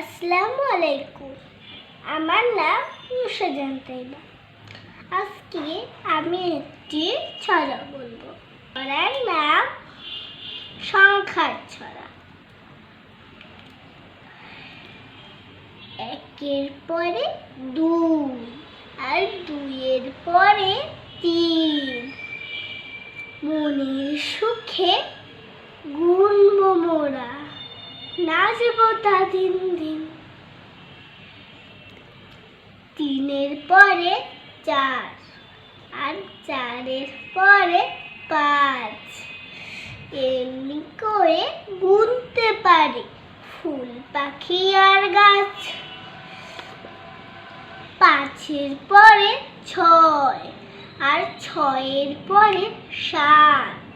আসসালামু আলাইকুম। আমার নাম মুশাজান তাইবা আজকে আমি একটি ছড়া বলব। ছড়ার নাম সংখ্যার ছড়া। একের পরে দুই আর দুইয়ের পরে তিন। মনের সুখে নাচব তা দিন দিন। তিনের পরে চার আর চারের পরে পাঁচ। এমনি করে গুনতে পারি ফুল, পাখি আর গাছ। পাঁচের পরে ছয় আর ছয়ের পরে সাত।